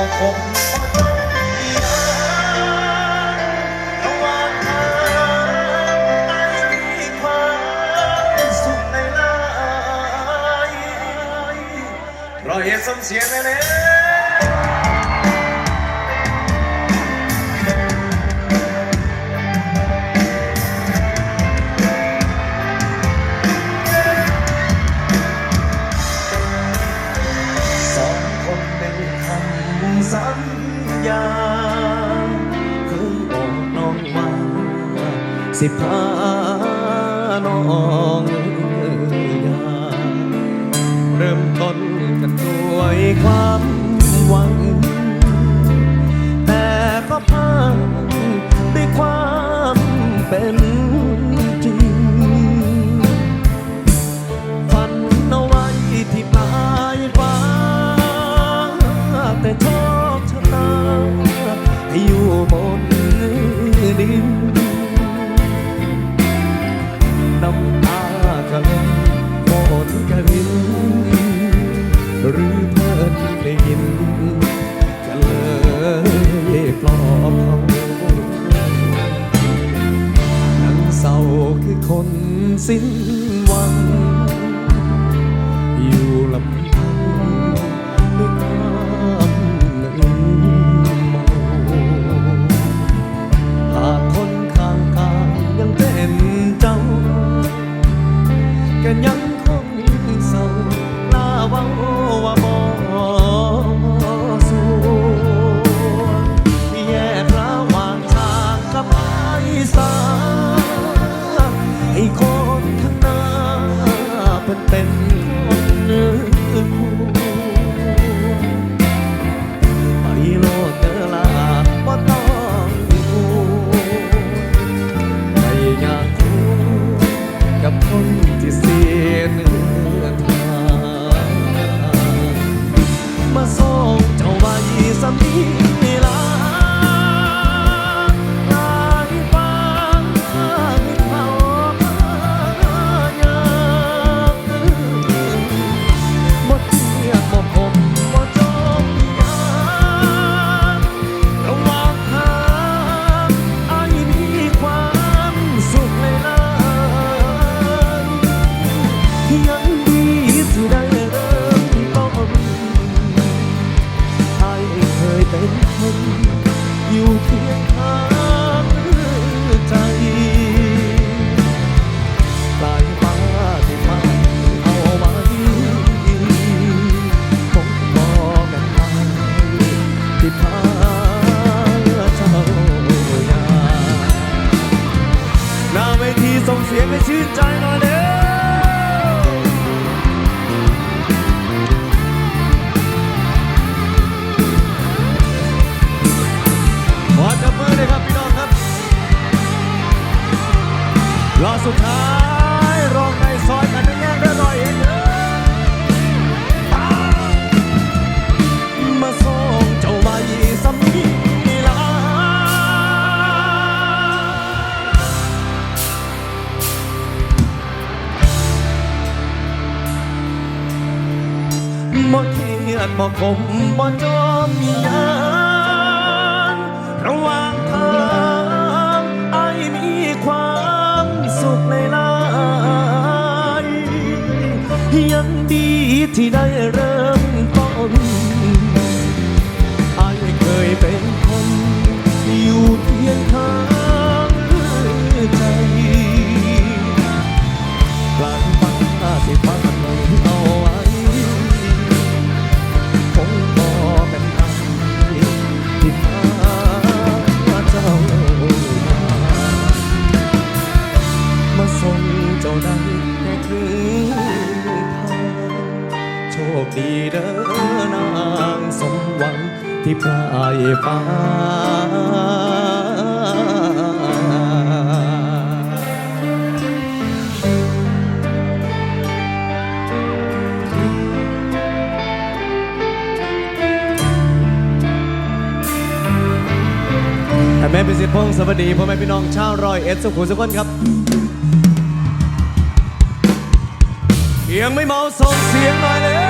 ก็คงบ่ต้องมียากระว่าทางไอ้มีความสุขในลายรอยเห็นสมเสียงแน่ สิพาน้องยาเริ่มต้นกันด้วยความ สิ้นหวัง อยู่ลำพังด้วยความมึนเมาหากคนข้างกายยังเป็นเจ้าก็ยังคงเศร้าลาเว้าว่าบ่สู้แยกระหว่างทางกับไอ้สา เป็นเป็นคนคู่ไปโลดเดอลาบ่ต้องกลัวไม่อยากพูดกับคนที่เสียเนื้อทางมาส ส่งเสียงให้ชื่นใจหน่อยเด้อขอจับมือเลยครับพี่น้องครับรอสุดท้าย บ่เทียดบ่คมบ่จอมยานระหว่างทางไอมีความสุขในลายยังดีที่ได้เริ่มต้นไอเคยเป็น คดีเด้อนางสมหวังที่ปลายฟ้าแม่พิสิทธิพงศ์สวัสดีพ่อแม่พี่น้องชาวรอยเอ็ดสุขุมสุขคนครับยังไม่เมาส่งเสียงหน่อยเลย